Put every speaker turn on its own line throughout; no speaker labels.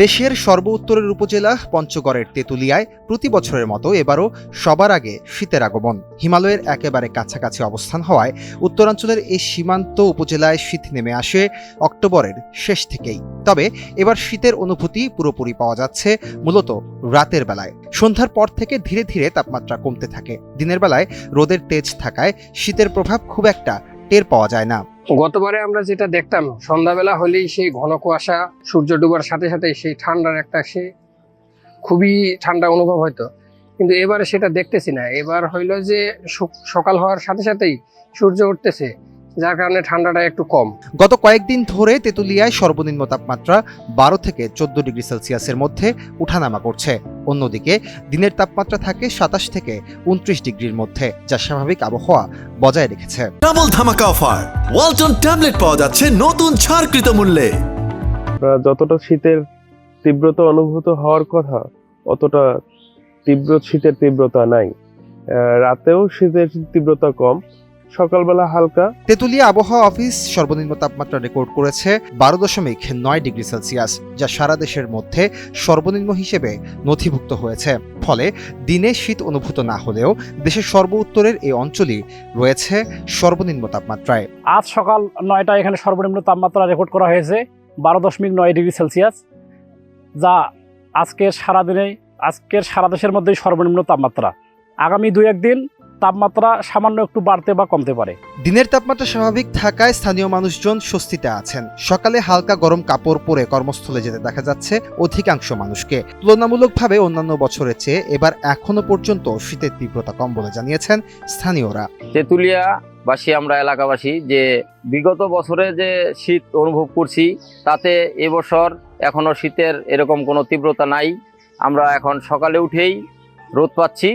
দেশের সর্ব উত্তরের উপজেলা পঞ্চগড়ের তেঁতুলিয়ায় প্রতি বছরের মতো এবারও সবার আগে শীতের আগমন। হিমালয়ের একেবারে কাছাকাছি অবস্থান হওয়ায় উত্তরাঞ্চলের এই সীমান্ত উপজেলায় শীত নেমে আসে অক্টোবরের শেষ থেকেই। তবে এবার শীতের অনুভূতি পুরোপুরি পাওয়া যাচ্ছে মূলত রাতের বেলায়। সন্ধ্যার পর থেকে ধীরে ধীরে তাপমাত্রা কমতে থাকে। দিনের বেলায় রোদের তেজ থাকায় শীতের প্রভাব খুব একটা টের পাওয়া যায় না।
গতবারে আমরা যেটা দেখতাম, সন্ধ্যাবেলা হলেই সেই ঘন কুয়াশা, সূর্য ডুবার সাথে সাথে সেই ঠান্ডার একটা সে খুবই ঠান্ডা অনুভব হতো কিন্তু এবারে সেটা দেখতেছি না। এবার হইল যে সকাল হওয়ার সাথে সাথেই সূর্য উঠতেছে, যার কারণে ঠান্ডাটা একটু কম।
গত কয়েকদিন ধরে তেঁতুলিয়ায় সর্বনিম্ন তাপমাত্রা বারো থেকে চোদ্দ ডিগ্রি সেলসিয়াসের মধ্যে উঠানামা করছে। অন্যদিকে দিনের তাপমাত্রা থাকে সাতাশ থেকে উনত্রিশ ডিগ্রির মধ্যে যা স্বাভাবিক আবহাওয়া বজায় রেখেছে।
ডাবল ধামাকা অফার ওয়ালটন ট্যাবলেট পাওয়া যাচ্ছে নতুন ছাড়কৃত মূল্যে।
আহ, যতটা শীতের তীব্রতা অনুভূত হওয়ার কথা অতটা তীব্র শীতের তীব্রতা নাই। আহ, রাতেও শীতের তীব্রতা কম সকালবেলা হালকা।
তেঁতুলিয়া আবহাওয়া অফিস সর্বনিম্ন তাপমাত্রা রেকর্ড করেছে বারো দশমিক নয় ডিগ্রি সেলসিয়াস যা সারা দেশের মধ্যে সর্বনিম্ন হিসেবে নথিভুক্ত হয়েছে। ফলে দিনে শীত অনুভূত না হলেও দেশের সর্ব উত্তরের এই অঞ্চলই রয়েছে সর্বনিম্ন তাপমাত্রায়।
আজ সকাল নয়টা এখানে সর্বনিম্ন তাপমাত্রা রেকর্ড করা হয়েছে বারো দশমিক নয় ডিগ্রি সেলসিয়াস যা আজকের সারাদিনে আজকের সারা দেশের মধ্যেই সর্বনিম্ন তাপমাত্রা। আগামী দু একদিন তাপমাত্রা সামান্য একটু বাড়তে বা কমতে পারে।
দিনের তাপমাত্রা স্বাভাবিক থাকায় স্থানীয় মানুষজন স্বস্তিতে আছেন। সকালে হালকা গরম কাপড় পরে কর্মস্থলে যেতে দেখা যাচ্ছে অধিকাংশ মানুষকে। তুলনামূলকভাবে অন্যান্য বছরের চেয়ে এবার এখনও পর্যন্ত শীতের তীব্রতা কম বলে জানিয়েছেন স্থানীয়রা।
তেঁতুলিয়া বাসী আমরা এলাকাবাসী যে বিগত বছরে যে শীত অনুভব করছি তাতে এবছর এখনও শীতের এরকম কোনো তীব্রতা নাই। আমরা এখন সকালে উঠেই রোদ পাচ্ছি।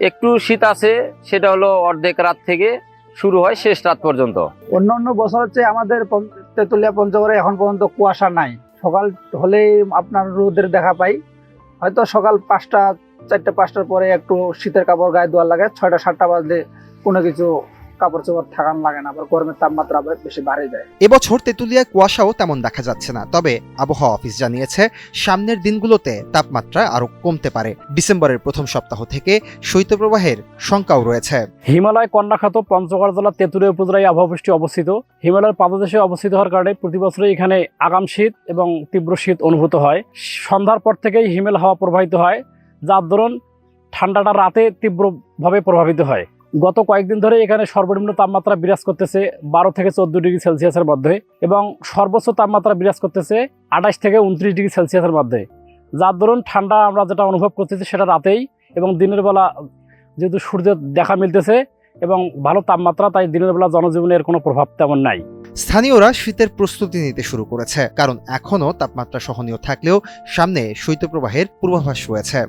একটু শীত আছে, সেটা হলো অর্ধেক রাত থেকে শুরু হয় শেষ রাত পর্যন্ত।
অন্য অন্য বছর হচ্ছে আমাদের তেঁতুলিয়া পঞ্চগড়ে এখন পর্যন্ত কুয়াশা নাই। সকাল হলেই আপনার রোদের দেখা পাই। হয়তো সকাল পাঁচটা, চারটে, পাঁচটার পরে একটু শীতের কাপড় গায়ে দেওয়ার লাগে, ছয়টা, সাতটা বাজলে কোনো কিছু কাপড় চোপড় থাকান লাগে না আবার গরমের তাপমাত্রা বেশি বাড়ে যায়।
এবছর তেঁতুলিয়ায় কুয়াশাও তেমন দেখা যাচ্ছে না তবে আবহাওয়া অফিস জানিয়েছে সামনের দিনগুলোতে তাপমাত্রা আরও কমতে পারে। ডিসেম্বরের প্রথম সপ্তাহ থেকে শৈত্যপ্রবাহের শঙ্কাও রয়েছে।
হিমালয় কন্যাখ্যাত পঞ্চগড় জেলার তেঁতুলিয়া উপজেলায় আবহাওয়া অবস্থিত। হিমালয়ের পাদদেশে অবস্থিত হওয়ার কারণে প্রতি বছরই এখানে আগাম শীত এবং তীব্র শীত অনুভূত হয়। সন্ধ্যার পর থেকেই হিমেল হাওয়া প্রবাহিত হয় যার দরুন ঠান্ডাটা রাতে তীব্রভাবে প্রভাবিত হয়। গত কয়েকদিন ধরে এখানে সর্বনিম্ন তাপমাত্রা বিরাজ করতেছে বারো থেকে চোদ্দ ডিগ্রি সেলসিয়াসের মধ্যে এবং সর্বোচ্চ তাপমাত্রা বিরাজ করতেছে আঠাশ থেকে উনত্রিশ ডিগ্রি সেলসিয়াসের মধ্যে। যার দরুন ঠান্ডা আমরা যেটা অনুভব করতেছি সেটা রাতেই এবং দিনের বেলা যেহেতু সূর্যের দেখা মিলতেছে এবং ভালো তাপমাত্রা, তাই দিনের বেলা জনজীবনের কোনো প্রভাব তেমন নাই।
স্থানীয়রা শীতের প্রস্তুতি নিতে শুরু করেছে, কারণ এখনও তাপমাত্রা সহনীয় থাকলেও সামনে শৈত্যপ্রবাহের পূর্বাভাস রয়েছে।